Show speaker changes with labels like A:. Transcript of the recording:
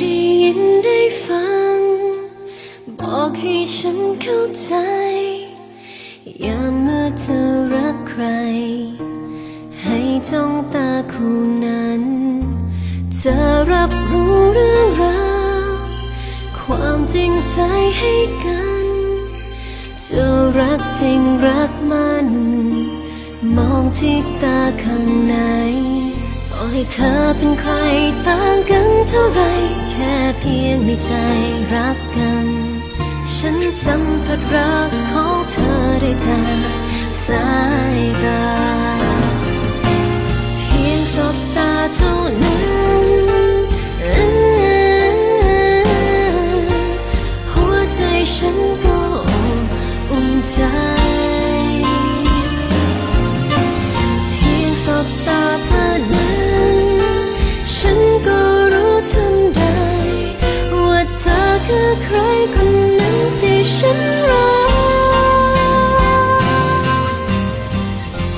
A: ได้ยินได้ฟัง บอกให้ฉันเข้าใจ อย่าเมื่อเธอรักใคร ให้จ้องตาคู่นั้น เธอรับรู้เรื่องราวความจริงใจให้กัน จะรักจริงรักมัน มองที่ตาข้างใน ต่อให้เธอเป็นใครต่างกันเท่าไร ค่เพียงในใจรักกัน ฉันสัมผัสรักของเธอได้จากสาย คือใครคนนั้นที่ฉัน